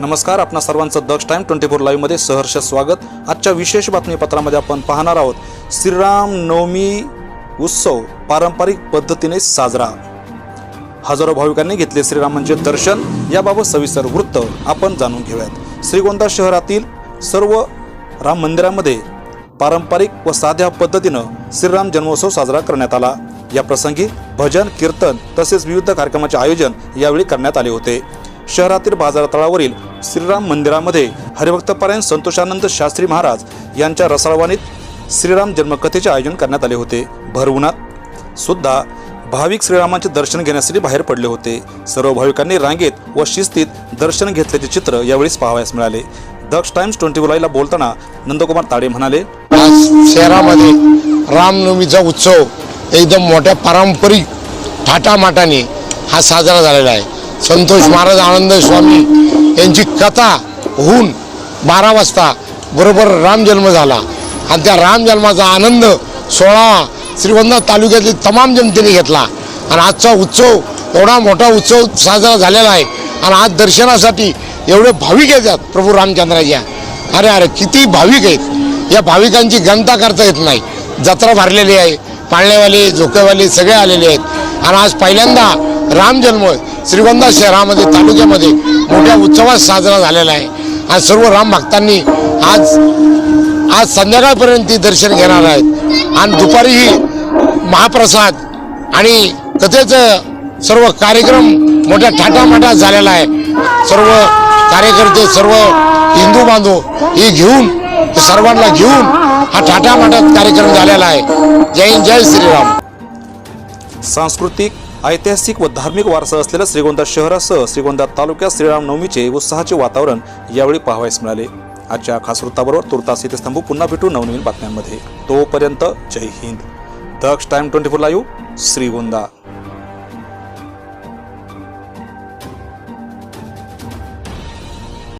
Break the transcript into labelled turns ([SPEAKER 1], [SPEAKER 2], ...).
[SPEAKER 1] नमस्कार आपणा सर्वांचं दक्ष टाइम ट्वेंटी फोर लाईव्हमध्ये सहर्ष स्वागत. आजच्या विशेष बातमीपत्रामध्ये आपण पाहणार आहोत श्रीराम नवमी उत्सव पारंपरिक पद्धतीने साजरा. हजारो भाविकांनी घेतले श्रीरामांचे म्हणजे दर्शन याबाबत सविस्तर वृत्त आपण जाणून घेऊयात. श्रीगोंदा शहरातील सर्व राम मंदिरामध्ये पारंपरिक व साध्या पद्धतीनं श्रीराम जन्मोत्सव साजरा करण्यात आला. या प्रसंगी भजन कीर्तन तसेच विविध कार्यक्रमाचे आयोजन यावेळी करण्यात आले होते. शहरातील बाजारतळावरील श्रीराम मंदिरामध्ये हरिभक्तपरायण संतोषानंद शास्त्री महाराज यांच्या रसाळवाणीत श्रीराम जन्मकथेचे आयोजन करण्यात आले होते. भर उन्हात सुद्धा भाविक श्रीरामांचे दर्शन घेण्यासाठी बाहेर पडले होते. सर्व भाविकांनी रांगेत व शिस्तीत दर्शन घेतल्याचे चित्र यावेळी पाहावयास मिळाले. दक्ष टाइम्स ट्वेंटी लाईला बोलताना नंदकुमार ताडे म्हणाले
[SPEAKER 2] आज शहरामध्ये रामनवमीचा उत्सव एकदम मोठ्या पारंपरिक थाटामाटाने हा साजरा झालेला आहे. संतोष महाराज आनंद स्वामी यांची कथा होऊन बारा वाजता बरोबर रामजन्म झाला. आणि त्या रामजन्माचा आनंद सोळा श्रीगोंदा तालुक्यातील तमाम जनतेने घेतला. आणि आजचा उत्सव एवढा मोठा उत्सव साजरा झालेला आहे. आणि आज दर्शनासाठी एवढे भाविक येतात प्रभू रामचंद्राच्या. अरे अरे किती भाविक आहेत. या भाविकांची गणता करता येत नाही. जत्रा भरलेली आहे. पाळण्यावाले झोकेवाले सगळे आलेले आहेत. आणि आज पहिल्यांदा रामजन्म श्रीगोंदा शहरामध्ये तालुक्यामध्ये मोठ्या उत्सवात साजरा झालेला आहे. आज सर्व राम भक्तांनी आज आज संध्याकाळपर्यंत ती दर्शन घेणार आहेत. आणि दुपारीही महाप्रसाद आणि कथेचं सर्व कार्यक्रम मोठ्या थाटामाटात झालेला आहे. सर्व कार्यकर्ते सर्व हिंदू बांधव हे घेऊन सर्वांना घेऊन हा थाटामाटात कार्यक्रम झालेला आहे. जय हिंद जय श्रीराम.
[SPEAKER 1] सांस्कृतिक ऐतिहासिक व धार्मिक वारसा असलेल्या श्रीगोंदा शहरासह श्रीगोंदा तालुक्यात श्रीराम नवमीचे उत्साहाचे वातावरण यावेळी पाहावयास मिळाले. आजच्या खास वृत्ताबरोबर तुर्तास इथे स्तंभ पुन्हा भेटू नवनवीन बातम्यांमध्ये. तोपर्यंत जय Hind. Daksh time twenty four live Shrigonda.